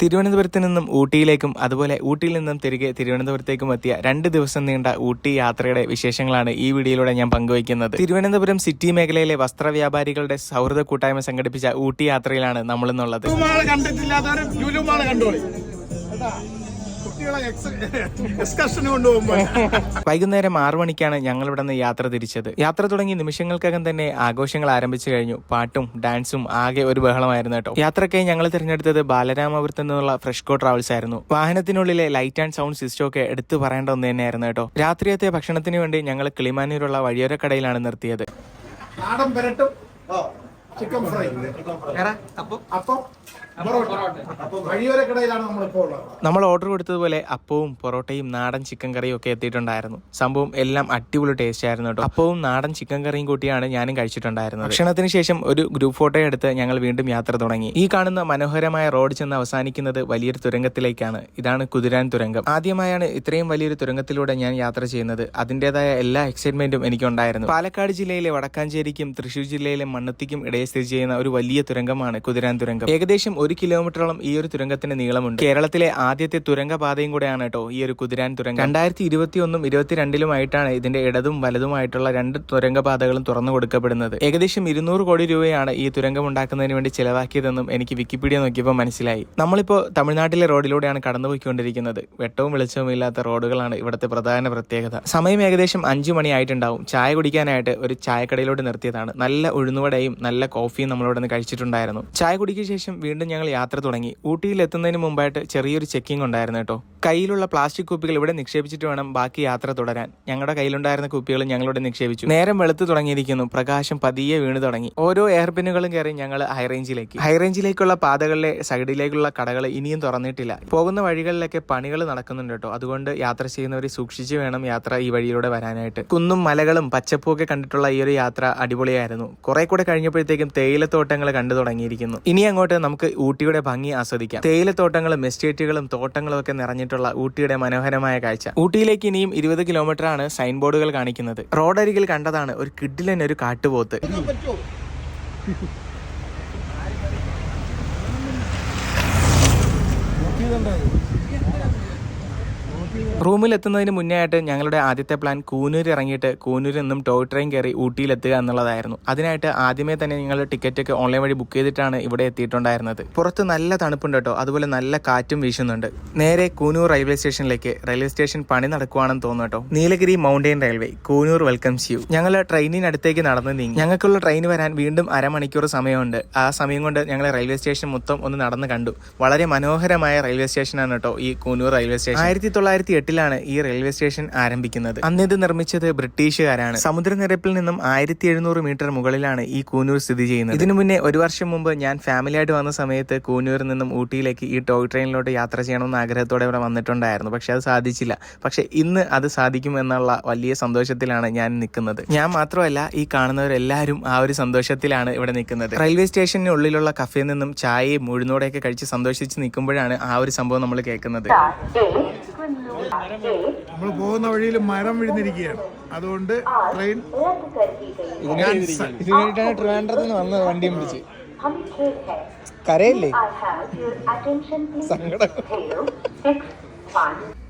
തിരുവനന്തപുരത്ത് നിന്നും ഊട്ടിയിലേക്കും അതുപോലെ ഊട്ടിയിൽ നിന്നും തിരികെ തിരുവനന്തപുരത്തേക്കും എത്തിയ രണ്ട് ദിവസം നീണ്ട ഊട്ടി യാത്രയുടെ വിശേഷങ്ങളാണ് ഈ വീഡിയോയിലൂടെ ഞാൻ പങ്കുവയ്ക്കുന്നത്. തിരുവനന്തപുരം സിറ്റി മേഖലയിലെ വസ്ത്രവ്യാപാരികളുടെ സൗഹൃദ കൂട്ടായ്മ സംഘടിപ്പിച്ച ഊട്ടി യാത്രയിലാണ് നമ്മളിന്നുള്ളത്. കുട്ടികളെ എക്സ്കർഷന് കൊണ്ടുപോകുമ്പോൾ വൈകുന്നേരം ആറു മണിക്കാണ് ഞങ്ങൾ ഇവിടെ നിന്ന് യാത്ര തിരിച്ചത്. യാത്ര തുടങ്ങി നിമിഷങ്ങൾക്കകം തന്നെ ആഘോഷങ്ങൾ ആരംഭിച്ചു കഴിഞ്ഞു. പാട്ടും ഡാൻസും ആകെ ഒരു ബഹളമായിരുന്നു കേട്ടോ. യാത്രക്കായി ഞങ്ങൾ തിരഞ്ഞെടുത്തത് ബാലരാമപുരത്ത് നിന്നുള്ള ഫ്രഷ്കോ ട്രാവൽസ് ആയിരുന്നു. വാഹനത്തിനുള്ളിലെ ലൈറ്റ് ആൻഡ് സൗണ്ട് സിസ്റ്റം ഒക്കെ എടുത്തു പറയേണ്ട ഒന്ന് തന്നെയായിരുന്നു കേട്ടോ. രാത്രിയത്തെ ഭക്ഷണത്തിന് വേണ്ടി ഞങ്ങൾ കിളിമാനൂരുള്ള വഴിയോര കടയിലാണ് നിർത്തിയത്. നാടൻ ചിക്കൻ ഫ്രൈ അപ്പം പൊറോട്ട. വഴിയോര കടയിലാണ് നമ്മളിപ്പോ ഉള്ളത്. നമ്മൾ ഓർഡർ കൊടുത്തതുപോലെ അപ്പവും പൊറോട്ടയും നാടൻ ചിക്കൻ കറിയും ഒക്കെ എത്തിയിട്ടുണ്ടായിരുന്നു. സംഭവം എല്ലാം അടിപൊളി ടേസ്റ്റ് ആയിരുന്നു കേട്ടോ. അപ്പവും നാടൻ ചിക്കൻ കറിയും കൂട്ടിയാണ് ഞാനും കഴിച്ചിട്ടുണ്ടായിരുന്നത്. ഭക്ഷണത്തിന് ശേഷം ഒരു ഗ്രൂപ്പ് ഫോട്ടോ എടുത്ത് ഞങ്ങൾ വീണ്ടും യാത്ര തുടങ്ങി. ഈ കാണുന്ന മനോഹരമായ റോഡ് ചെന്ന് അവസാനിക്കുന്നത് വലിയൊരു തുരങ്കത്തിലേക്കാണ്. ഇതാണ് കുതിരാൻ തുരങ്കം. ആദ്യമായാണ് ഇത്രയും വലിയൊരു തുരങ്കത്തിലൂടെ ഞാൻ യാത്ര ചെയ്യുന്നത്. അതിന്റെതായ എല്ലാ എക്സൈറ്റ്മെന്റും എനിക്കുണ്ടായിരുന്നു. പാലക്കാട് ജില്ലയിലെ വടക്കാഞ്ചേരിക്കും തൃശൂർ ജില്ലയിലെ മണ്ണത്തിക്കും ഇടയിൽ സ്ഥിതി ചെയ്യുന്ന ഒരു വലിയ തുരങ്കമാണ് കുതിരാൻ തുരങ്കം. ഏകദേശം ഒരു കിലോമീറ്ററോളം ഈ ഒരു തുരങ്കത്തിന് നീളമുണ്ട്. കേരളത്തിലെ ആദ്യത്തെ തുരങ്കപാതയും കൂടെയാണ് കേട്ടോ ഈ ഒരു കുതിരാൻ തുരങ്കം. രണ്ടായിരത്തി ഇരുപത്തി ഒന്നും ഇരുപത്തിരണ്ടിലുമായിട്ടാണ് ഇതിന്റെ ഇടതും വലതുമായിട്ടുള്ള രണ്ട് തുരങ്കപാതകളും തുറന്നു കൊടുക്കപ്പെടുന്നത്. ഏകദേശം ഇരുന്നൂറ് കോടി രൂപയാണ് ഈ തുരങ്കം ഉണ്ടാക്കുന്നതിന് വേണ്ടി ചിലവാക്കിയതെന്നും എനിക്ക് വിക്കിപീഡിയ നോക്കിയപ്പോൾ മനസ്സിലായി. നമ്മളിപ്പോൾ തമിഴ്നാട്ടിലെ റോഡിലൂടെയാണ് കടന്നുപോയിക്കൊണ്ടിരിക്കുന്നത്. വെട്ടവും വെളിച്ചവും ഇല്ലാത്ത റോഡുകളാണ് ഇവിടുത്തെ പ്രധാന പ്രത്യേകത. സമയം ഏകദേശം അഞ്ചു മണിയായിട്ടുണ്ടാവും. ചായ കുടിക്കാനായിട്ട് ഒരു ചായക്കടയിലോട്ട് നിർത്തിയതാണ്. നല്ല ഉഴുന്നുവടയും നല്ല കോഫിയും നമ്മളിവിടെ നിന്ന് കഴിച്ചിട്ടുണ്ടായിരുന്നു. ചായ കുടിക്കുക ശേഷം വീണ്ടും ഞങ്ങൾ യാത്ര തുടങ്ങി. ഊട്ടിയിൽ എത്തുന്നതിന് മുമ്പായിട്ട് ചെറിയൊരു ചെക്കിംഗ് ഉണ്ടായിരുന്നു കേട്ടോ. കയ്യിലുള്ള പ്ലാസ്റ്റിക് കുപ്പികൾ ഇവിടെ നിക്ഷേപിച്ചിട്ട് വേണം ബാക്കി യാത്ര തുടരാൻ. ഞങ്ങളുടെ കയ്യിലുണ്ടായിരുന്ന കുപ്പികൾ ഞങ്ങളിവിടെ നിക്ഷേപിച്ചു. നേരം വെളുത്ത് തുടങ്ങിയിരിക്കുന്നു. പ്രകാശം പതിയെ വീണ് തുടങ്ങി. ഓരോ എയർ പിന്നുകളും കയറി ഞങ്ങൾ ഹൈറേഞ്ചിലേക്ക് ഹൈറേഞ്ചിലേക്കുള്ള പാതകളിലെ സൈഡിലേക്കുള്ള കടകൾ ഇനിയും തുറന്നിട്ടില്ല. പോകുന്ന വഴികളിലൊക്കെ പണികൾ നടക്കുന്നുണ്ട് കേട്ടോ. അതുകൊണ്ട് യാത്ര ചെയ്യുന്നവർ സൂക്ഷിച്ച് വേണം യാത്ര ഈ വഴിയിലൂടെ വരാനായിട്ട്. കുന്നും മലകളും പച്ചപ്പൊക്കെ കണ്ടിട്ടുള്ള ഈ ഒരു യാത്ര അടിപൊളിയായിരുന്നു. കുറെ കൂടെ കഴിഞ്ഞപ്പോഴത്തേക്കും തേയിലത്തോട്ടങ്ങൾ കണ്ടു തുടങ്ങിയിരിക്കുന്നു. ഇനി അങ്ങോട്ട് നമുക്ക് ഊട്ടിയുടെ ഭംഗി ആസ്വദിക്കാം. തേയിലത്തോട്ടങ്ങളും എസ്റ്റേറ്റുകളും തോട്ടങ്ങളും ഒക്കെ നിറഞ്ഞിട്ടുള്ള ഊട്ടിയുടെ മനോഹരമായ കാഴ്ച. ഊട്ടിയിലേക്ക് ഇനിയും ഇരുപത് കിലോമീറ്റർ ആണ് സൈൻ ബോർഡുകൾ കാണിക്കുന്നത്. റോഡരികിൽ കണ്ടതാണ് ഒരു കിഡിലൻ ഒരു കാട്ടുപോത്ത്. റൂമിൽ എത്തുന്നതിന് മുന്നേ ആയിട്ട് ഞങ്ങളുടെ ആദ്യത്തെ പ്ലാൻ കൂനൂർ ഇറങ്ങിയിട്ട് കൂനൂരിൽ നിന്നും ടോയ് ട്രെയിൻ കയറി ഊട്ടിയിലെത്തുക എന്നുള്ളതായിരുന്നു. അതിനായിട്ട് ആദ്യമേ തന്നെ ഞങ്ങൾ ടിക്കറ്റ് ഒക്കെ ഓൺലൈൻ വഴി ബുക്ക് ചെയ്തിട്ടാണ് ഇവിടെ എത്തിയിട്ടുണ്ടായിരുന്നത്. പുറത്ത് നല്ല തണുപ്പുണ്ട് കേട്ടോ. അതുപോലെ നല്ല കാറ്റും വീശുന്നുണ്ട്. നേരെ കൂനൂർ റെയിൽവേ സ്റ്റേഷനിലേക്ക് റെയിൽവേ സ്റ്റേഷൻ പണി നടക്കുവാണെന്ന് തോന്നുന്നു കേട്ടോ. Nilgiri mountain railway Coonoor welcomes you ഞങ്ങൾ ട്രെയിനിനടുത്തേക്ക് നടന്നു നീങ്ങി. ഞങ്ങൾക്കുള്ള ട്രെയിൻ വരാൻ വീണ്ടും അരമണിക്കൂർ സമയമുണ്ട്. ആ സമയം കൊണ്ട് ഞങ്ങൾ റെയിൽവേ സ്റ്റേഷൻ മൊത്തം ഒന്ന് നടന്ന് കണ്ടു. വളരെ മനോഹരമായ റെയിൽവേ സ്റ്റേഷനാണ് കേട്ടോ ഈ കൂനൂർ റെയിൽവേ സ്റ്റേഷൻ ആയിരത്തി തൊള്ളായിരത്തി എട്ടിലാണ് ഈ റെയിൽവേ സ്റ്റേഷൻ ആരംഭിക്കുന്നത്. അന്ന് ഇത് നിർമ്മിച്ചത് ബ്രിട്ടീഷുകാരാണ്. സമുദ്രനിരപ്പിൽ നിന്നും ആയിരത്തി എഴുന്നൂറ് മീറ്റർ മുകളിലാണ് ഈ കൂനൂർ സ്ഥിതി ചെയ്യുന്നത്. ഇതിനു മുന്നേ ഒരു വർഷം മുമ്പ് ഞാൻ ഫാമിലിയായിട്ട് വന്ന സമയത്ത് കൂനൂരിൽ നിന്നും ഊട്ടിയിലേക്ക് ഈ ടോയ് ട്രെയിനിലോട്ട് യാത്ര ചെയ്യണമെന്ന് ആഗ്രഹത്തോടെ ഇവിടെ വന്നിട്ടുണ്ടായിരുന്നു. പക്ഷെ അത് സാധിച്ചില്ല. പക്ഷെ ഇന്ന് അത് സാധിക്കും എന്നുള്ള വലിയ സന്തോഷത്തിലാണ് ഞാൻ നിൽക്കുന്നത്. ഞാൻ മാത്രമല്ല ഈ കാണുന്നവരെല്ലാവരും ആ ഒരു സന്തോഷത്തിലാണ് ഇവിടെ നിൽക്കുന്നത്. റെയിൽവേ സ്റ്റേഷനുള്ളിലുള്ള കഫയിൽ നിന്നും ചായയും ഉഴുന്നോടെയൊക്കെ കഴിച്ച് സന്തോഷിച്ച് നിൽക്കുമ്പോഴാണ് ആ ഒരു സംഭവം നമ്മൾ കേൾക്കുന്നത്. നമ്മൾ പോകുന്ന വഴിയിൽ മരം വിഴുന്നിരിക്കുകയാണ്. അതുകൊണ്ട് ട്രെയിൻ ഇതിനായിട്ടാണ് ട്രിവാൻഡ്രത്ത് നിന്ന് വന്നത് വണ്ടിയും പിടിച്ച്. കരയല്ലേ? സങ്കടം.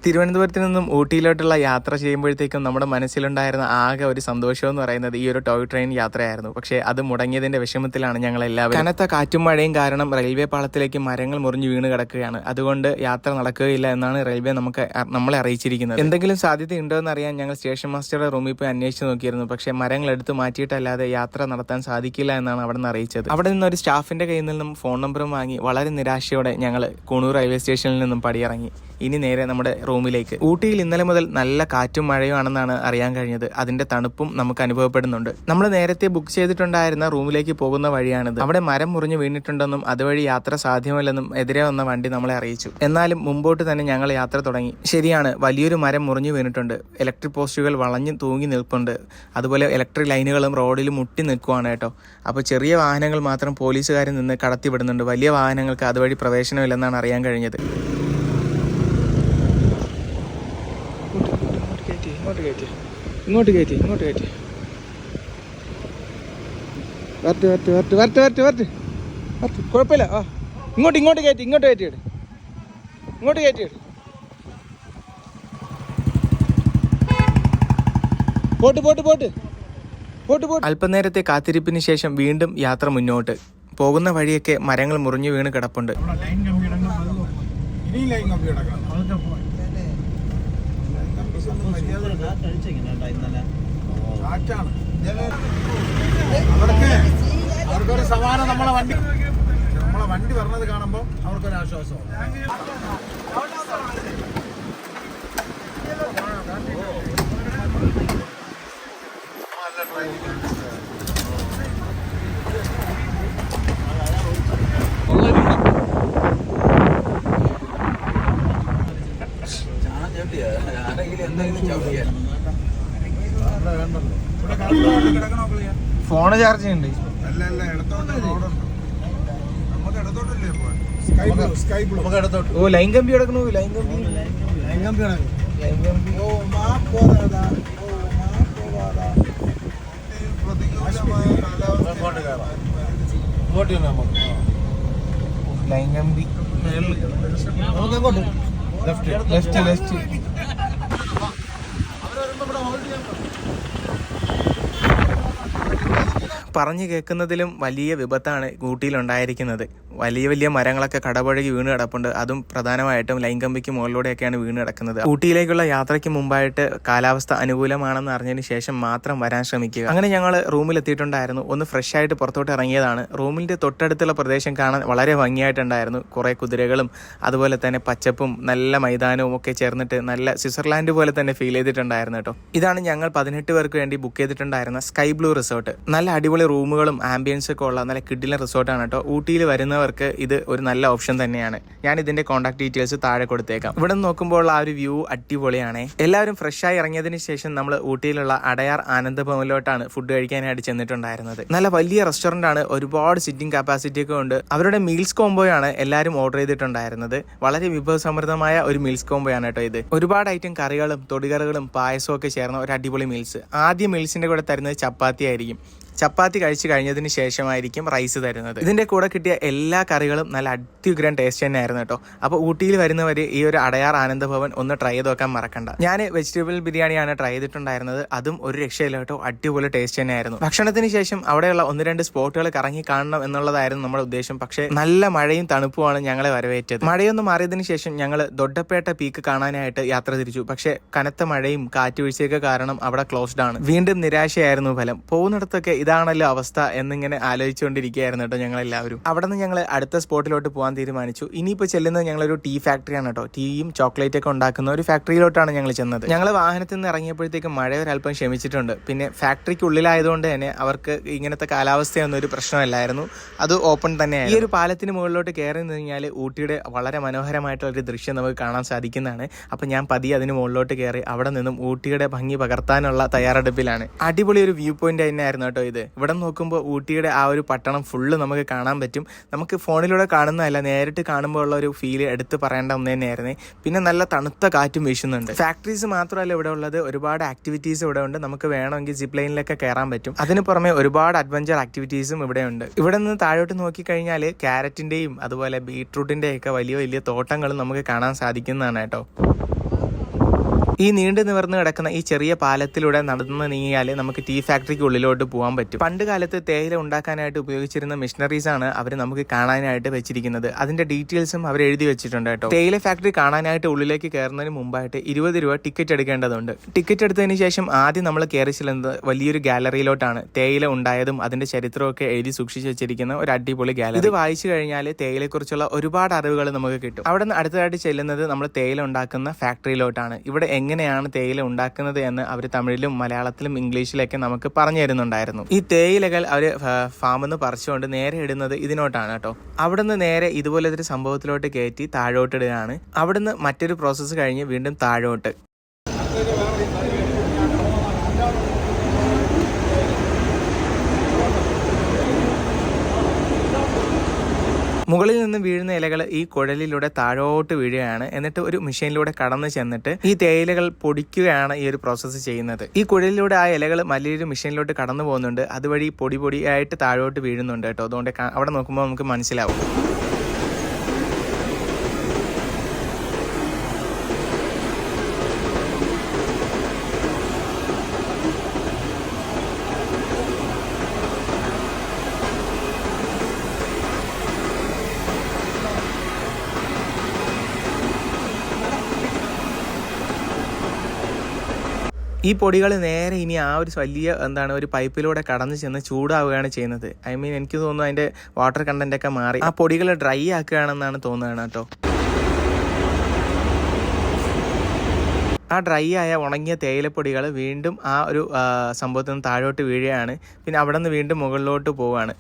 തിരുവനന്തപുരത്ത് നിന്നും ഊട്ടിയിലോട്ടുള്ള യാത്ര ചെയ്യുമ്പോഴത്തേക്കും നമ്മുടെ മനസ്സിലുണ്ടായിരുന്ന ആകെ ഒരു സന്തോഷം എന്ന് പറയുന്നത് ഈ ഒരു ടോയ് ട്രെയിൻ യാത്രയായിരുന്നു. പക്ഷേ അത് മുടങ്ങിയതിന്റെ വിഷമത്തിലാണ് ഞങ്ങൾ എല്ലാവരും. കനത്ത കാറ്റും മഴയും കാരണം റെയിൽവേ പാളത്തിലേക്ക് മരങ്ങൾ മുറിഞ്ഞു വീണ് കിടക്കുകയാണ്. അതുകൊണ്ട് യാത്ര നടക്കുകയില്ല എന്നാണ് റെയിൽവേ നമുക്ക് നമ്മളെ അറിയിച്ചിരിക്കുന്നത്. എന്തെങ്കിലും സാധ്യത ഉണ്ടോ എന്ന് അറിയാൻ ഞങ്ങൾ സ്റ്റേഷൻ മാസ്റ്ററുടെ റൂമിൽ പോയി അന്വേഷിച്ച് നോക്കിയിരുന്നു. പക്ഷേ മരങ്ങൾ എടുത്തു മാറ്റിയിട്ടല്ലാതെ യാത്ര നടത്താൻ സാധിക്കില്ല എന്നാണ് അവിടെ നിന്ന് അറിയിച്ചത്. അവിടെ നിന്ന് ഒരു സ്റ്റാഫിന്റെ കയ്യിൽ നിന്നും ഫോൺ നമ്പറും വാങ്ങി വളരെ നിരാശയോടെ ഞങ്ങൾ കൂണൂർ റെയിൽവേ സ്റ്റേഷനിൽ നിന്നും പടിയിറങ്ങി. ഇനി നേരെ നമ്മുടെ റൂമിലേക്ക് ഊട്ടിയിൽ ഇന്നലെ മുതൽ നല്ല കാറ്റും മഴയും ആണെന്നാണ് അറിയാൻ കഴിഞ്ഞത്. അതിന്റെ തണുപ്പും നമുക്ക് അനുഭവപ്പെടുന്നുണ്ട്. നമ്മൾ നേരത്തെ ബുക്ക് ചെയ്തിട്ടുണ്ടായിരുന്ന റൂമിലേക്ക് പോകുന്ന വഴിയാണിത്. അവിടെ മരം മുറിഞ്ഞു വീണിട്ടുണ്ടെന്നും അതുവഴി യാത്ര സാധ്യമല്ലെന്നും എതിരെ വന്ന വണ്ടി നമ്മളെ അറിയിച്ചു. എന്നാലും മുമ്പോട്ട് തന്നെ ഞങ്ങൾ യാത്ര തുടങ്ങി. ശരിയാണ് വലിയൊരു മരം മുറിഞ്ഞു വീണിട്ടുണ്ട്. ഇലക്ട്രിക് പോസ്റ്റുകൾ വളഞ്ഞു തൂങ്ങി നിൽപ്പുണ്ട്. അതുപോലെ ഇലക്ട്രിക് ലൈനുകളും റോഡിൽ മുട്ടി നിൽക്കുവാണ് കേട്ടോ. അപ്പോൾ ചെറിയ വാഹനങ്ങൾ മാത്രം പോലീസുകാരിൽ നിന്ന് കടത്തിവിടുന്നുണ്ട്. വലിയ വാഹനങ്ങൾക്ക് അതുവഴി പ്രവേശനമില്ലെന്നാണ് അറിയാൻ കഴിഞ്ഞത് ഇങ്ങോട്ട് കയറ്റി ഇങ്ങോട്ട് കയറ്റി ഇങ്ങോട്ട് കയറ്റി. വരട്ട് വരട്ട് വരട്ട് വരട്ട് വരട്ട് വരട്ട്. വരട്ട് കുഴപ്പമില്ല. ആ ഇങ്ങോട്ട് ഇങ്ങോട്ട് കയറ്റി ഇങ്ങോട്ട് കയറ്റി വിട് ഇങ്ങോട്ട് കയറ്റി വിട്. പോട്ട് പോട്ട് പോട്ട്. പോട്ട് പോട്ട്. അല്പനേരത്തെ കാത്തിരിപ്പിന് ശേഷം വീണ്ടും യാത്ര മുന്നോട്ട്. പോകുന്ന വഴിയൊക്കെ മരങ്ങൾ മുറിഞ്ഞു വീണ് കിടപ്പുണ്ട്. ലൈൻ കമ്പി കിടക്കണം അത് നോക്കണം. ഇനി ലൈൻ കമ്പി കിടക്കണം അതൊക്കെ പോയി. ലൈൻ കമ്പി ഒന്നും മര്യാദ ഇല്ല. കാറ്റാണ് അവർക്ക് അവർക്കൊരു സമാനം നമ്മളെ വണ്ടി നമ്മളെ വണ്ടി വരണത് കാണുമ്പോൾ അവർക്കൊരു ആശ്വാസമാണ് ഫോണ് ചാർജ് ചെയ്യുന്നുണ്ട് അല്ല അല്ല ഇടത്തോട്ട് നമുക്ക് ഇടത്തോട്ടല്ലേ നമുക്ക് ഇടത്തോട്ട്. ഓ ലൈൻ കമ്പി കിടക്കണു? ലൈൻ കമ്പി. ലൈൻ കമ്പി ലൈൻ കമ്പി. ഓ മാ പോരാതാ ഓ മാ പോവാതാ. പ്രതികൂലമായ കാലാവസ്ഥ. നമുക്ക് ലൈൻ കമ്പി. നമുക്ക് എങ്ങോട്ട്? ലെഫ്റ്റ് ലെഫ്റ്റ് ലെഫ്റ്റ് പറഞ്ഞു കേൾക്കുന്നതിലും വലിയ വിപത്താണ് ഊട്ടിയിലുണ്ടായിരിക്കുന്നത്. വലിയ വലിയ മരങ്ങളൊക്കെ കടപഴകി വീണ് കിടപ്പുണ്ട്. അതും പ്രധാനമായിട്ടും ലൈൻകമ്പിക്ക് മുകളിലൂടെയൊക്കെയാണ് വീണ് കിടക്കുന്നത്. ഊട്ടിയിലേക്കുള്ള യാത്രയ്ക്ക് മുമ്പായിട്ട് കാലാവസ്ഥ അനുകൂലമാണെന്ന് അറിഞ്ഞതിന് ശേഷം മാത്രം വരാൻ ശ്രമിക്കുക. അങ്ങനെ ഞങ്ങൾ റൂമിൽ എത്തിയിട്ടുണ്ടായിരുന്നു ഒന്ന് ഫ്രഷ് ആയിട്ട് പുറത്തോട്ട് ഇറങ്ങിയതാണ്. റൂമിന്റെ തൊട്ടടുത്തുള്ള പ്രദേശം കാണാൻ വളരെ ഭംഗിയായിട്ടുണ്ടായിരുന്നു. കുറേ കുതിരകളും അതുപോലെ തന്നെ പച്ചപ്പും നല്ല മൈതാനവും ഒക്കെ ചേർന്നിട്ട് നല്ല സ്വിറ്റ്സർലാൻഡ് പോലെ തന്നെ ഫീൽ ചെയ്തിട്ടുണ്ടായിരുന്നു കേട്ടോ. ഇതാണ് ഞങ്ങൾ പതിനെട്ട് പേർക്ക് വേണ്ടി ബുക്ക് ചെയ്തിട്ടുണ്ടായിരുന്ന സ്കൈ ബ്ലൂ റിസോർട്ട് നല്ല അടിപൊളി റൂമുകളും ആംബിയൻസ് ഒക്കെ ഉള്ള നല്ല കിഡിലെ റിസോർട്ടാണ് കേട്ടോ. ഊട്ടിയിൽ വരുന്നവർക്ക് ഇത് ഒരു നല്ല ഓപ്ഷൻ തന്നെയാണ്. ഞാൻ ഇതിന്റെ കോൺടാക്ട് ഡീറ്റെയിൽസ് താഴെ കൊടുത്തേക്കാം. ഇവിടെ നോക്കുമ്പോൾ ആ ഒരു വ്യൂ അടിപൊളിയാണ്. എല്ലാവരും ഫ്രഷ് ആയി ഇറങ്ങിയതിന് ശേഷം നമ്മൾ ഊട്ടിയിലുള്ള അടയാർ ആനന്ദ ഭവനിലോട്ടാണ് ഫുഡ് കഴിക്കാനായിട്ട് ചെന്നിട്ടുണ്ടായിരുന്നത്. നല്ല വലിയ റെസ്റ്റോറന്റ് ആണ്. ഒരുപാട് സിറ്റിംഗ് കപ്പാസിറ്റി ഒക്കെ ഉണ്ട്. അവരുടെ മീൽസ് കോംബോയാണ് എല്ലാവരും ഓർഡർ ചെയ്തിട്ടുണ്ടായിരുന്നത്. വളരെ വിഭവസമൃദ്ധമായ ഒരു മീൽസ് കോംബോയാണ് കേട്ടോ ഇത്. ഒരുപാട് ഐറ്റം കറികളും തൊടികറികളും പായസവും ഒക്കെ ചേർന്ന ഒരു അടിപൊളി മീൽസ് ആദ്യ മീൽസിന്റെ കൂടെ തരുന്നത് ചപ്പാത്തി ആയിരിക്കും. ചപ്പാത്തി കഴിച്ചു കഴിഞ്ഞതിന് ശേഷമായിരിക്കും റൈസ് തരുന്നത്. ഇതിന്റെ കൂടെ കിട്ടിയ എല്ലാ കറികളും നല്ല അത്യുഗ്രം ടേസ്റ്റ് തന്നെയായിരുന്നു കേട്ടോ. അപ്പോൾ ഊട്ടിയിൽ വരുന്നവർ ഈ ഒരു അടയാർ ആനന്ദഭവൻ ഒന്ന് ട്രൈ ചെയ്ത് നോക്കാൻ മറക്കണ്ട. ഞാൻ വെജിറ്റബിൾ ബിരിയാണിയാണ് ട്രൈ ചെയ്തിട്ടുണ്ടായിരുന്നത്. അതും ഒരു രക്ഷയില്ല കേട്ടോ. അടിപൊളി ടേസ്റ്റ് തന്നെയായിരുന്നു. ഭക്ഷണത്തിന് ശേഷം അവിടെയുള്ള ഒന്ന് രണ്ട് സ്പോട്ടുകൾ കറങ്ങി കാണണം എന്നുള്ളതായിരുന്നു നമ്മുടെ ഉദ്ദേശം. പക്ഷേ നല്ല മഴയും തണുപ്പുമാണ് ഞങ്ങളെ വരവേറ്റത്. മഴയൊന്നും മാറിയതിനു ശേഷം ഞങ്ങൾ ദൊഡ്ഡപ്പേട്ട പീക്ക് കാണാനായിട്ട് യാത്ര തിരിച്ചു. പക്ഷേ കനത്ത മഴയും കാറ്റുവീഴ്ചയൊക്കെ കാരണം അവിടെ ക്ലോസ്ഡ് ആണ്. വീണ്ടും നിരാശയായിരുന്നു ഫലം. പോകുന്നിടത്തൊക്കെ ഇതാണല്ലോ അവസ്ഥ എന്നിങ്ങനെ ആലോചിച്ചുകൊണ്ടിരിക്കുകയായിരുന്നു കേട്ടോ ഞങ്ങൾ എല്ലാവരും അവിടെ നിന്ന് ഞങ്ങൾ അടുത്ത സ്പോട്ടിലോട്ട് പോകാൻ തീരുമാനിച്ചു. ഇനിയിപ്പോൾ ചെല്ലുന്നത് ഞങ്ങളൊരു ടീ ഫാക്ടറിയാണ് കേട്ടോ. ടീയും ചോക്ലേറ്റ് ഒക്കെ ഉണ്ടാക്കുന്ന ഒരു ഫാക്ടറിയിലോട്ടാണ് ഞങ്ങൾ ചെന്നത്. ഞങ്ങൾ വാഹനത്തിൽ നിന്ന് ഇറങ്ങിയപ്പോഴത്തേക്ക് മഴ ഒരല്പം ക്ഷമിച്ചിട്ടുണ്ട്. പിന്നെ ഫാക്ടറിക്കുള്ളിലായതുകൊണ്ട് തന്നെ അവർക്ക് ഇങ്ങനത്തെ കാലാവസ്ഥയൊന്നും ഒരു പ്രശ്നമല്ലായിരുന്നു. അത് ഓപ്പൺ തന്നെയായിരുന്നു. ഈ ഒരു പാലത്തിന് മുകളിലോട്ട് കയറി നിന്ന് കഴിഞ്ഞാൽ ഊട്ടിയുടെ വളരെ മനോഹരമായിട്ടുള്ള ഒരു ദൃശ്യം നമുക്ക് കാണാൻ സാധിക്കുന്നതാണ്. അപ്പോൾ ഞാൻ പതിയെ അതിന് മുകളിലോട്ട് കയറി അവിടെ നിന്നും ഊട്ടിയുടെ ഭംഗി പകർത്താനുള്ള തയ്യാറെടുപ്പിലാണ്. അടിപൊളി ഒരു വ്യൂ പോയിന്റ് തന്നെയായിരുന്നു കേട്ടോ ഇത്. ഇവിടെ നോക്കുമ്പോൾ ഊട്ടിയുടെ ആ ഒരു പട്ടണം ഫുള്ള് നമുക്ക് കാണാൻ പറ്റും. നമുക്ക് ഫോണിലൂടെ കാണുന്നതല്ല നേരിട്ട് കാണുമ്പോൾ ഉള്ള ഒരു ഫീൽ എടുത്ത് പറയേണ്ട ഒന്ന് തന്നെയായിരുന്നു. പിന്നെ നല്ല തണുത്ത കാറ്റും വീശുന്നുണ്ട്. ഫാക്ടറീസ് മാത്രമല്ല ഇവിടെ ഉള്ളത് ഒരുപാട് ആക്ടിവിറ്റീസ് ഇവിടെ ഉണ്ട്. നമുക്ക് വേണമെങ്കിൽ ജിപ്പ് ലൈനിലൊക്കെ കയറാൻ പറ്റും. അതിന് പുറമെ ഒരുപാട് അഡ്വഞ്ചർ ആക്ടിവിറ്റീസും ഇവിടെ ഉണ്ട്. ഇവിടെ നിന്ന് താഴോട്ട് നോക്കിക്കഴിഞ്ഞാൽ ക്യാരറ്റിന്റെയും അതുപോലെ ബീട്രൂട്ടിന്റെയൊക്കെ വലിയ വലിയ തോട്ടങ്ങൾ നമുക്ക് കാണാൻ സാധിക്കുന്നതാണ് കേട്ടോ. ഈ നീണ്ടു നിവർന്ന് കിടക്കുന്ന ഈ ചെറിയ പാലത്തിലൂടെ നടന്നു നീങ്ങിയാൽ നമുക്ക് ടീ ഫാക്ടറിക്ക് ഉള്ളിലോട്ട് പോകാൻ പറ്റും. പണ്ട് കാലത്ത് തേയില ഉണ്ടാക്കാനായിട്ട് ഉപയോഗിച്ചിരുന്ന മിഷനറീസ് ആണ് അവർ നമുക്ക് കാണാനായിട്ട് വെച്ചിരിക്കുന്നത്. അതിന്റെ ഡീറ്റെയിൽസും അവർ എഴുതി വെച്ചിട്ടുണ്ട് കേട്ടോ. തേയില ഫാക്ടറി കാണാനായിട്ട് ഉള്ളിലേക്ക് കയറുന്നതിന് മുമ്പായിട്ട് ഇരുപത് രൂപ ടിക്കറ്റ് എടുക്കേണ്ടതുണ്ട്. ടിക്കറ്റ് എടുത്തതിന് ശേഷം ആദ്യം നമ്മൾ കയറി ചെല്ലുന്നത് വലിയൊരു ഗാലറിയിലോട്ടാണ് തേയില ഉണ്ടായതും അതിന്റെ ഒക്കെ എഴുതി സൂക്ഷിച്ചു വെച്ചിരിക്കുന്ന ഒരു അടിപൊളി ഗാലറി ഇത് വായിച്ചു കഴിഞ്ഞാൽ തേയിലയെക്കുറിച്ചുള്ള ഒരുപാട് അറിവുകൾ നമുക്ക് കിട്ടും. അവിടെ നിന്ന് അടുത്തതായിട്ട് ചെല്ലുന്നത് നമ്മൾ തേയില ഉണ്ടാക്കുന്ന ഫാക്ടറിയിലോട്ടാണ് ഇവിടെ എങ്ങനെയാണ് തേയില ഉണ്ടാക്കുന്നത് എന്ന് അവർ തമിഴിലും മലയാളത്തിലും ഇംഗ്ലീഷിലൊക്കെ നമുക്ക് പറഞ്ഞു തരുന്നുണ്ടായിരുന്നു. ഈ തേയിലകൾ അവർ ഫാമിൽ നിന്ന് പറിച്ചുകൊണ്ട് നേരെ ഇടുന്നത് ഇതിനോട്ടാണ് കേട്ടോ. അവിടുന്ന് നേരെ ഇതുപോലത്തെ ഒരു സംഭവത്തിലോട്ട് കയറ്റി താഴോട്ട് ഇടുകയാണ്. അവിടുന്ന് മറ്റൊരു പ്രോസസ്സ് കഴിഞ്ഞ് വീണ്ടും താഴോട്ട്. മുകളിൽ നിന്ന് വീഴുന്ന ഇലകൾ ഈ കുഴലിലൂടെ താഴോട്ട് വീഴുകയാണ്. എന്നിട്ട് ഒരു മെഷീനിലൂടെ കടന്നു ചെന്നിട്ട് ഈ തേയിലകൾ പൊടിക്കുകയാണ് ഈ ഒരു പ്രോസസ്സ് ചെയ്യുന്നത്. ഈ കുഴലിലൂടെ ആ ഇലകൾ വലിയൊരു മെഷീനിലോട്ട് കടന്നു പോകുന്നുണ്ട്. അതുവഴി പൊടി പൊടിയായിട്ട് താഴോട്ട് വീഴുന്നുണ്ട് കേട്ടോ. അതുകൊണ്ട് അവിടെ നോക്കുമ്പോൾ നമുക്ക് മനസ്സിലാവും. ഈ പൊടികൾ നേരെ ഇനി ആ ഒരു വലിയ എന്താണ് ഒരു പൈപ്പിലൂടെ കടന്നു ചെന്ന് ചൂടാവുകയാണ് ചെയ്യുന്നത്. ഐ മീൻ എനിക്ക് തോന്നുന്നു അതിന്റെ വാട്ടർ കണ്ടന്റ് ഒക്കെ മാറി. ആ പൊടികൾ ഡ്രൈ ആക്കുകയാണെന്നാണ് തോന്നുന്നത് കേട്ടോ. ആ ഡ്രൈ ആയ ഉണങ്ങിയ തേയിലപ്പൊടികൾ വീണ്ടും ആ ഒരു സംഭവത്തിൽ നിന്ന് താഴോട്ട് വീഴുകയാണ്. പിന്നെ അവിടെ നിന്ന് വീണ്ടും മുകളിലോട്ട് പോവുകയാണ്.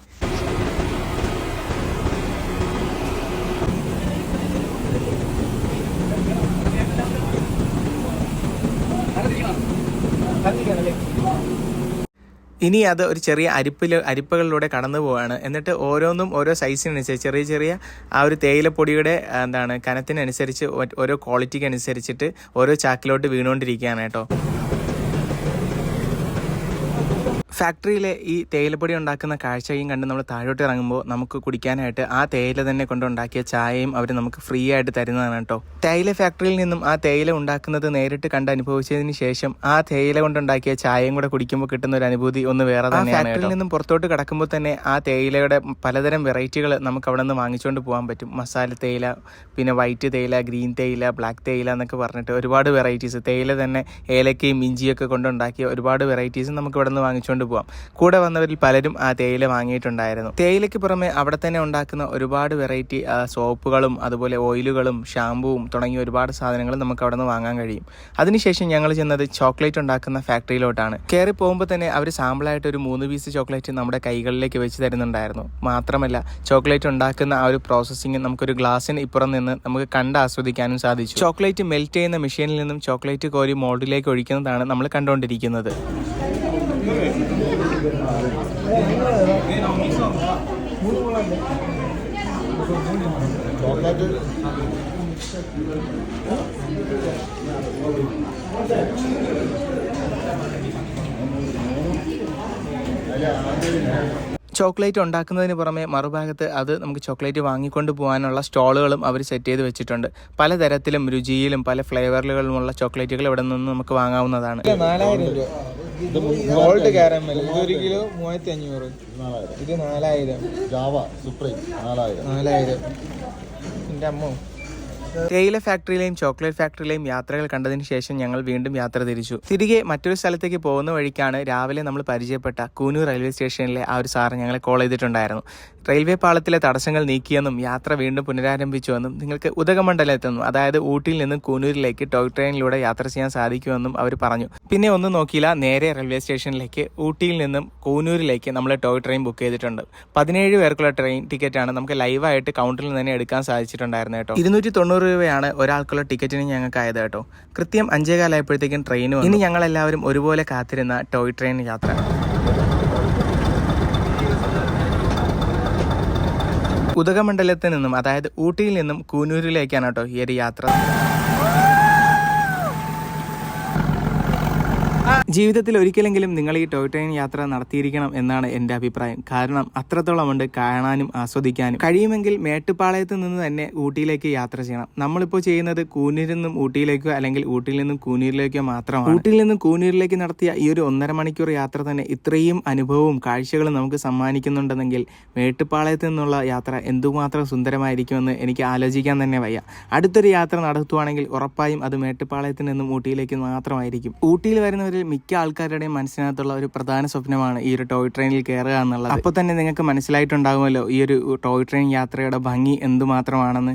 ഇനി അത് ഒരു ചെറിയ അരിപ്പിൽ അരിപ്പകളിലൂടെ കടന്നു പോവുകയാണ് എന്നിട്ട് ഓരോന്നും ഓരോ സൈസിനനുസരിച്ച് ചെറിയ ചെറിയ ആ ഒരു തേയിലപ്പൊടിയുടെ എന്താണ് കനത്തിനനുസരിച്ച് ഓരോ ക്വാളിറ്റിക്ക് അനുസരിച്ചിട്ട് ഓരോ ചാക്കിലോട്ട് വീണുകൊണ്ടിരിക്കുകയാണ് കേട്ടോ. ഫാക്ടറിയിലെ ഈ തേയിലപ്പൊടി ഉണ്ടാക്കുന്ന കാഴ്ചയും കണ്ട് നമ്മൾ താഴോട്ട് ഇറങ്ങുമ്പോൾ നമുക്ക് കുടിക്കാനായിട്ട് ആ തേയില തന്നെ കൊണ്ടുണ്ടാക്കിയ ചായയും അവർ നമുക്ക് ഫ്രീ ആയിട്ട് തരുന്നതാണ് കേട്ടോ. തേയില ഫാക്ടറിയിൽ നിന്നും ആ തേയില ഉണ്ടാക്കുന്നത് നേരിട്ട് കണ്ട് അനുഭവിച്ചതിന് ശേഷം ആ തേയില കൊണ്ടുണ്ടാക്കിയ ചായയും കൂടെ കുടിക്കുമ്പോൾ കിട്ടുന്ന ഒരു അനുഭൂതി ഒന്ന് വേറെ തന്നെയാണ് ഫാക്ടറിയിൽ നിന്നും പുറത്തോട്ട് കടക്കുമ്പോൾ തന്നെ ആ തേയിലയുടെ പലതരം വെറൈറ്റികൾ നമുക്ക് അവിടെ നിന്ന് വാങ്ങിച്ചുകൊണ്ട് പോകാൻ പറ്റും. മസാല തേയില പിന്നെ വൈറ്റ് തേയില ഗ്രീൻ തേയില ബ്ലാക്ക് തേയില എന്നൊക്കെ പറഞ്ഞിട്ട് ഒരുപാട് വെറൈറ്റീസ്. തേയില തന്നെ ഏലക്കയും ഇഞ്ചിയൊക്കെ കൊണ്ടുണ്ടാക്കിയ ഒരുപാട് വെറൈറ്റീസ് നമുക്ക് ഇവിടെ നിന്ന് വാങ്ങിച്ചുകൊണ്ട് പോകാം കൂടെ വന്നവരിൽ പലരും ആ തേയില വാങ്ങിയിട്ടുണ്ടായിരുന്നു. തേയിലയ്ക്ക് പുറമെ അവിടെ തന്നെ ഉണ്ടാക്കുന്ന ഒരുപാട് വെറൈറ്റി സോപ്പുകളും അതുപോലെ ഓയിലുകളും ഷാമ്പുവും തുടങ്ങിയ ഒരുപാട് സാധനങ്ങളും നമുക്ക് അവിടെ നിന്ന് വാങ്ങാൻ കഴിയും. അതിനുശേഷം ഞങ്ങൾ ചെന്നത് ചോക്ലേറ്റ് ഉണ്ടാക്കുന്ന ഫാക്ടറിയിലോട്ടാണ്. കയറി പോകുമ്പോൾ തന്നെ അവർ സാമ്പിളായിട്ട് ഒരു മൂന്ന് പീസ് ചോക്ലേറ്റ് നമ്മുടെ കൈകളിലേക്ക് വെച്ച് തരുന്നുണ്ടായിരുന്നു. മാത്രമല്ല ചോക്ലേറ്റ് ഉണ്ടാക്കുന്ന ആ ഒരു പ്രോസസ്സിങ് നമുക്കൊരു ഗ്ലാസ്സിന് ഇപ്പുറം നിന്ന് നമുക്ക് കണ്ട് ആസ്വദിക്കാനും സാധിച്ചു. ചോക്ലേറ്റ് മെൽറ്റ് ചെയ്യുന്ന മെഷീനിൽ നിന്നും ചോക്ലേറ്റ് കോരി മോൾഡിലേക്ക് ഒഴിക്കുന്നതാണ് നമ്മൾ കണ്ടുകൊണ്ടിരിക്കുന്നത്. ചോക്ലേറ്റ് ഉണ്ടാക്കുന്നതിന് പുറമെ മറുഭാഗത്ത് അത് നമുക്ക് ചോക്ലേറ്റ് വാങ്ങിക്കൊണ്ട് പോകാനുള്ള സ്റ്റോളുകളും അവർ സെറ്റ് ചെയ്ത് വെച്ചിട്ടുണ്ട്. പലതരത്തിലും രുചിയിലും പല ഫ്ലേവറുകളുമുള്ള ചോക്ലേറ്റുകൾ ഇവിടെ നിന്ന് നമുക്ക് വാങ്ങാവുന്നതാണ്. നാലായിരം രൂപ. ഗോൾഡ് കാരമൽ ഇത് ഒരു കിലോ മൂവായിരത്തി അഞ്ഞൂറ് ഇത് നാലായിരം. ജാവ സുപ്രീം നാലായിരം. നാലായിരം. എന്റെ അമ്മോ. തേയില ഫാക്ടറിയിലെയും ചോക്ലേറ്റ് ഫാക്ടറിയിലെയും യാത്രകൾ കണ്ടതിന് ശേഷം ഞങ്ങൾ വീണ്ടും യാത്ര തിരിച്ചു. തിരികെ മറ്റൊരു സ്ഥലത്തേക്ക് പോകുന്ന വഴിക്കാണ് രാവിലെ നമ്മൾ പരിചയപ്പെട്ട കൂനൂർ റെയിൽവേ സ്റ്റേഷനിലെ ആ ഒരു സാറ് ഞങ്ങളെ കോൾ ചെയ്തിട്ടുണ്ടായിരുന്നു. റെയിൽവേ പാളത്തിലെ തടസ്സങ്ങൾ നീക്കിയെന്നും യാത്ര വീണ്ടും പുനരാരംഭിച്ചുവെന്നും നിങ്ങൾക്ക് ഉദകമണ്ഡലത്തെന്നും അതായത് ഊട്ടിയിൽ നിന്നും കൂനൂരിലേക്ക് ടോയ് ട്രെയിനിലൂടെ യാത്ര ചെയ്യാൻ സാധിക്കുമെന്നും അവർ പറഞ്ഞു. പിന്നെ ഒന്നും നോക്കിയില്ല നേരെ റെയിൽവേ സ്റ്റേഷനിലേക്ക് ഊട്ടിയിൽ നിന്നും കൂനൂരിലേക്ക് നമ്മൾ ടോയ് ട്രെയിൻ ബുക്ക് ചെയ്തിട്ടുണ്ട്. പതിനേഴ് പേർക്കുള്ള ട്രെയിൻ ടിക്കറ്റാണ് നമുക്ക് ലൈവായിട്ട് കൗണ്ടറിൽ തന്നെ എടുക്കാൻ സാധിച്ചിട്ടുണ്ടായിരുന്നു കേട്ടോ. ഇരുന്നൂറ്റി തൊണ്ണൂറ് രൂപയാണ് ഒരാൾക്കുള്ള ടിക്കറ്റിന് ഞങ്ങൾക്ക് ആയത് കേട്ടോ. കൃത്യം അഞ്ചേകാലായപ്പോഴത്തേക്കും ട്രെയിൻ ഇനി ഞങ്ങളെല്ലാവരും ഒരുപോലെ കാത്തിരുന്ന ടോയ് ട്രെയിൻ യാത്ര. ഉദകമണ്ഡലത്തിൽ നിന്നും അതായത് ഊട്ടിയിൽ നിന്നും കൂനൂരിലേക്കാണ് കേട്ടോ ഈ ഒരു യാത്ര. ജീവിതത്തിൽ ഒരിക്കലെങ്കിലും നിങ്ങൾ ഈ ടോയ് ട്രെയിൻ യാത്ര നടത്തിയിരിക്കണം എന്നാണ് എന്റെ അഭിപ്രായം. കാരണം അത്രത്തോളം ഉണ്ട് കാണാനും ആസ്വദിക്കാനും. കഴിയുമെങ്കിൽ മേട്ടുപാളയത്ത് നിന്ന് തന്നെ ഊട്ടിയിലേക്ക് യാത്ര ചെയ്യണം. നമ്മളിപ്പോൾ ചെയ്യുന്നത് കൂനൂരിൽ നിന്നും ഊട്ടിയിലേക്കോ അല്ലെങ്കിൽ ഊട്ടിയിൽ നിന്നും കൂനൂരിലേക്കോ മാത്രമാണ്. ഊട്ടിയിൽ നിന്നും കൂനൂരിലേക്ക് നടത്തിയ ഈ ഒരു ഒന്നര മണിക്കൂർ യാത്ര തന്നെ ഇത്രയും അനുഭവവും കാഴ്ചകളും നമുക്ക് സമ്മാനിക്കുന്നുണ്ടെങ്കിൽ മേട്ടുപാളയത്ത് നിന്നുള്ള യാത്ര എന്തുമാത്രം സുന്ദരമായിരിക്കുമെന്ന് എനിക്ക് ആലോചിക്കാൻ തന്നെ വയ്യ. അടുത്തൊരു യാത്ര നടത്തുവാണെങ്കിൽ ഉറപ്പായും അത് മേട്ടുപാളയത്തിൽ നിന്നും ഊട്ടിയിലേക്ക് മാത്രമായിരിക്കും. ഊട്ടിയിൽ വരുന്നവരിൽ മിക്ക ആൾക്കാരുടെയും മനസ്സിനകത്തുള്ള ഒരു പ്രധാന സ്വപ്നമാണ് ഈ ഒരു ടോയ് ട്രെയിനിൽ കയറുക എന്നുള്ളത്. അപ്പോൾ തന്നെ നിങ്ങൾക്ക് മനസ്സിലായിട്ടുണ്ടാകുമല്ലോ ഈ ഒരു ടോയ് ട്രെയിൻ യാത്രയുടെ ഭംഗി എന്തുമാത്രമാണെന്ന്.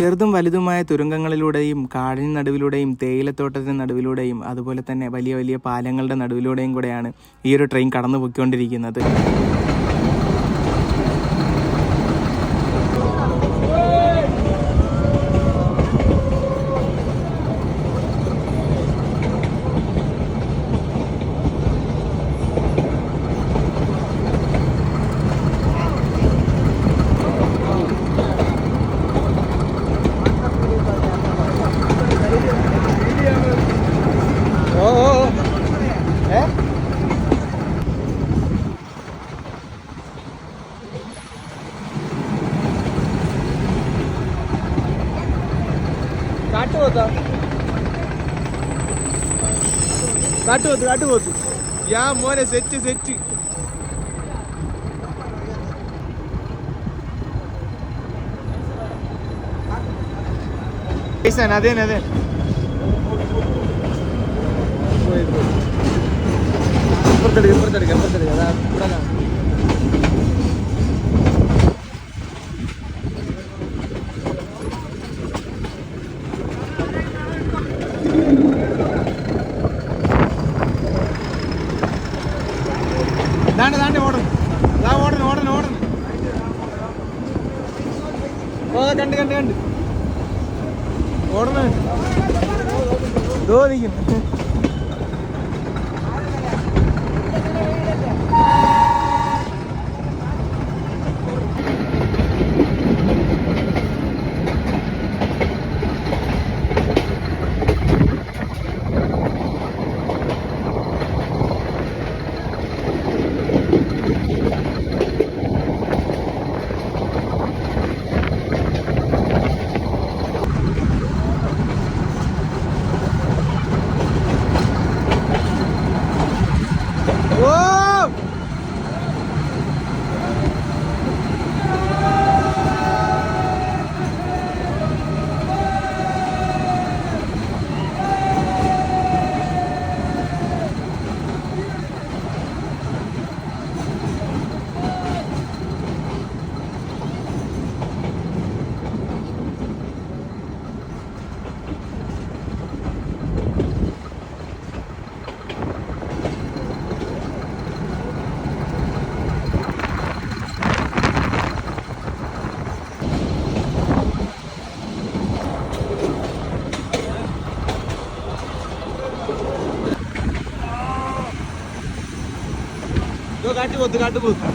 ചെറുതും വലുതുമായ തുരങ്കങ്ങളിലൂടെയും കാടിന് നടുവിലൂടെയും തേയിലത്തോട്ടത്തിന് നടുവിലൂടെയും അതുപോലെ തന്നെ വലിയ വലിയ പാലങ്ങളുടെ നടുവിലൂടെയും കൂടെയാണ് ഈ ഒരു ട്രെയിൻ കടന്നു പോയിക്കൊണ്ടിരിക്കുന്നത് കാട്ടുപോത്ത് കാട്ടുപോത്ത് യാ മോനെ സെറ്റ് സെറ്റ് അതെ അതെ ഇപ്പുറത്തെടുക്ക ഇപ്പുറത്തെടുക്ക ഇപ്പുറത്തെടുക്ക അതാ ഇവിടെ കാണാം ദാണ്ട് Здоров'я їм. ദോ കാട്ടുപോത്ത്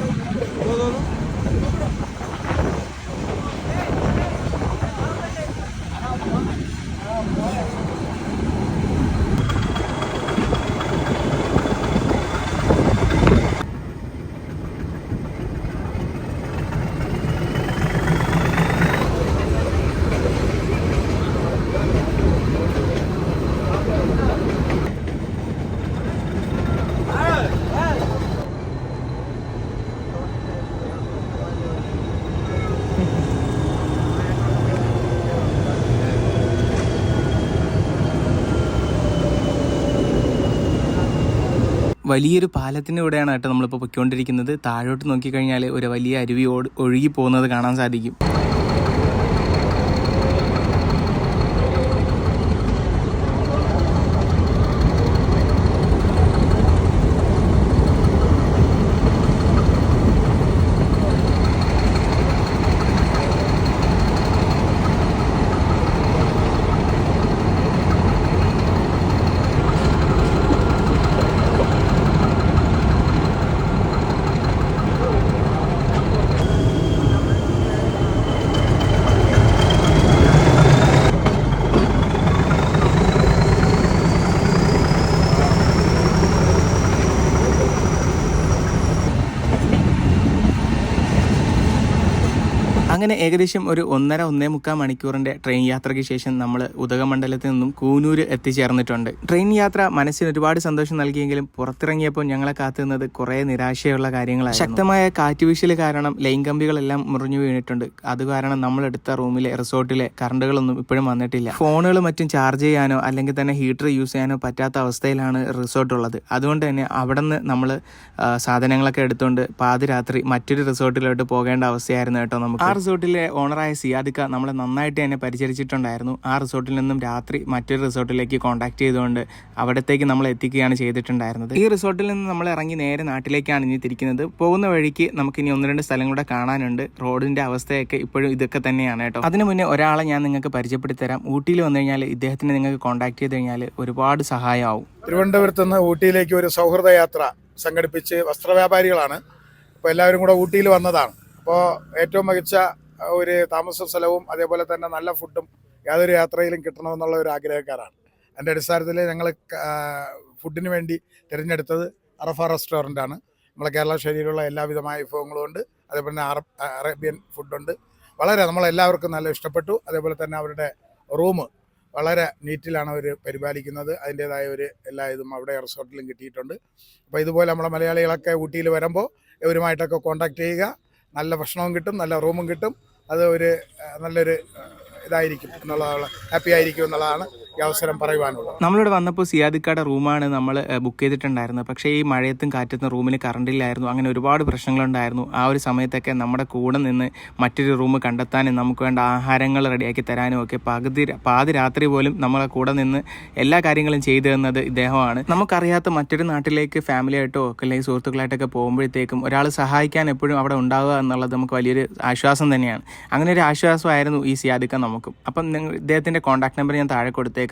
വലിയൊരു പാലത്തിന്റെ കൂടെയാണ് കേട്ടോ നമ്മളിപ്പോൾ പൊയ്ക്കൊണ്ടിരിക്കുന്നത്. താഴോട്ട് നോക്കിക്കഴിഞ്ഞാൽ ഒരു വലിയ അരുവി ഒഴുകി പോകുന്നത് കാണാൻ സാധിക്കും. അങ്ങനെ ഏകദേശം ഒരു ഒന്നര ഒന്നേ മുക്കാൽ മണിക്കൂറിന്റെ ട്രെയിൻ യാത്രയ്ക്ക് ശേഷം നമ്മൾ ഉദകമണ്ഡലത്തിൽ നിന്നും കൂനൂര് എത്തിച്ചേർന്നിട്ടുണ്ട്. ട്രെയിൻ യാത്ര മനസ്സിന് ഒരുപാട് സന്തോഷം നൽകിയെങ്കിലും പുറത്തിറങ്ങിയപ്പോൾ ഞങ്ങളെ കാത്തുന്നത് കുറേ നിരാശയുള്ള കാര്യങ്ങളാണ് ശക്തമായ കാറ്റുവീശൽ കാരണം ലൈൻ കമ്പികളെല്ലാം മുറിഞ്ഞു വീണിട്ടുണ്ട്. അത് കാരണം നമ്മൾ എടുത്ത റൂമിലെ റിസോർട്ടിലെ കറണ്ടുകളൊന്നും ഇപ്പോഴും വന്നിട്ടില്ല. ഫോണുകൾ മറ്റും ചാർജ് ചെയ്യാനോ അല്ലെങ്കിൽ തന്നെ ഹീറ്റർ യൂസ് ചെയ്യാനോ പറ്റാത്ത അവസ്ഥയിലാണ് റിസോർട്ട് ഉള്ളത് അതുകൊണ്ട് തന്നെ അവിടെ നിന്ന് നമ്മൾ സാധനങ്ങളൊക്കെ എടുത്തുകൊണ്ട് പാതിരാത്രി മറ്റൊരു റിസോർട്ടിലോട്ട് പോകേണ്ട അവസ്ഥയായിരുന്നു കേട്ടോ നമുക്ക്. ആ റിസോർട്ടിലെ ഓണറായ സിയാദിക്ക നമ്മളെ നന്നായിട്ട് തന്നെ പരിചരിച്ചിട്ടുണ്ടായിരുന്നു. ആ റിസോർട്ടിൽ നിന്നും രാത്രി മറ്റൊരു റിസോർട്ടിലേക്ക് കോൺടാക്ട് ചെയ്തുകൊണ്ട് അവിടത്തേക്ക് നമ്മൾ എത്തിക്കുകയാണ് ചെയ്തിട്ടുണ്ടായിരുന്നത്. ഈ റിസോർട്ടിൽ നിന്ന് നമ്മൾ ഇറങ്ങി നേരെ നാട്ടിലേക്കാണ് ഇനി തിരിക്കുന്നത്. പോകുന്ന വഴിക്ക് നമുക്ക് ഇനി ഒന്ന് രണ്ട് സ്ഥലം കൂടെ കാണാനുണ്ട്. റോഡിന്റെ അവസ്ഥയൊക്കെ ഇപ്പോഴും ഇതൊക്കെ തന്നെയാണ് കേട്ടോ. അതിനു മുന്നേ ഒരാളെ ഞാൻ നിങ്ങൾക്ക് പരിചയപ്പെടുത്തി തരാം ഊട്ടിയിൽ വന്നു കഴിഞ്ഞാൽ ഇദ്ദേഹത്തിനെ നിങ്ങൾക്ക് കോൺടാക്ട് ചെയ്ത് കഴിഞ്ഞാൽ ഒരുപാട് സഹായമാവും. തിരുവനന്തപുരത്ത് നിന്ന് ഊട്ടിയിലേക്ക് ഒരു സൗഹൃദ യാത്ര സംഘടിപ്പിച്ച് വസ്ത്രവ്യാപാരികളാണ്. അപ്പോൾ എല്ലാവരും കൂടെ ഊട്ടിയിൽ വന്നതാണ്. അപ്പോൾ ഏറ്റവും മികച്ച ഒരു താമസ സ്ഥലവും അതേപോലെ തന്നെ നല്ല ഫുഡും യാതൊരു യാത്രയിലും കിട്ടണമെന്നുള്ള ഒരു ആഗ്രഹക്കാരാണ്. എന്റെ അടിസ്ഥാനത്തിൽ ഞങ്ങൾ ഫുഡിന് വേണ്ടി തിരഞ്ഞെടുത്തത് അറഫ റെസ്റ്റോറന്റ് ആണ്. നമ്മളെ കേരള ശൈലിയിലുള്ള എല്ലാവിധമായ വിഭവങ്ങളും ഉണ്ട്. അതേപോലെ തന്നെ അറബ് അറേബ്യൻ ഫുഡുണ്ട്. വളരെ നമ്മളെല്ലാവർക്കും നല്ല ഇഷ്ടപ്പെട്ടു. അതേപോലെ തന്നെ അവരുടെ റൂം വളരെ നീറ്റിലാണ് അവർ പരിപാലിക്കുന്നത്. അതിന്റേതായ ഒരു എല്ലാ ഇതും അവിടെ റിസോർട്ടിലും കിട്ടിയിട്ടുണ്ട്. അപ്പോൾ ഇതുപോലെ നമ്മളെ മലയാളികളൊക്കെ ഊട്ടിയിൽ വരുമ്പോൾ ഇവരുമായിട്ടൊക്കെ കോൺടാക്ട് ചെയ്യുക. നല്ല ഭക്ഷണവും കിട്ടും നല്ല റൂമും കിട്ടും. അത് ഒരു നല്ലൊരു ഇതായിരിക്കും എന്നുള്ളതാണ് ഹാപ്പി ആയിരിക്കും എന്നുള്ളതാണ്. അവസരം പറയുവാനുള്ളത്. നമ്മളിവിടെ വന്നപ്പോൾ സിയാദിക്കാടെ റൂമാണ് നമ്മൾ ബുക്ക് ചെയ്തിട്ടുണ്ടായിരുന്നത്. പക്ഷേ ഈ മഴയത്തും കാറ്റത്തും റൂമിന് കറണ്ട് ഇല്ലായിരുന്നു. അങ്ങനെ ഒരുപാട് പ്രശ്നങ്ങളുണ്ടായിരുന്നു. ആ ഒരു സമയത്തൊക്കെ നമ്മുടെ കൂടെ നിന്ന് മറ്റൊരു റൂം കണ്ടെത്താനും നമുക്ക് വേണ്ട ആഹാരങ്ങൾ റെഡിയാക്കി തരാനും ഒക്കെ പകുതി പാതി രാത്രി പോലും നമ്മളെ കൂടെ നിന്ന് എല്ലാ കാര്യങ്ങളും ചെയ്തു തന്നത് ഇദ്ദേഹമാണ്. നമുക്കറിയാത്ത മറ്റൊരു നാട്ടിലേക്ക് ഫാമിലി ആയിട്ടോ ഒക്കെ അല്ലെങ്കിൽ സുഹൃത്തുക്കളായിട്ടൊക്കെ പോകുമ്പോഴത്തേക്കും ഒരാൾ സഹായിക്കാൻ എപ്പോഴും അവിടെ ഉണ്ടാവുക എന്നുള്ളത് നമുക്ക് വലിയൊരു ആശ്വാസം തന്നെയാണ്. അങ്ങനെ ഒരു ആശ്വാസമായിരുന്നു ഈ സിയാദിക്ക നമുക്കും. അപ്പം ഇദ്ദേഹത്തിന്റെ കോൺടാക്ട് നമ്പർ ഞാൻ താഴെ കൊടുത്തേക്കാം.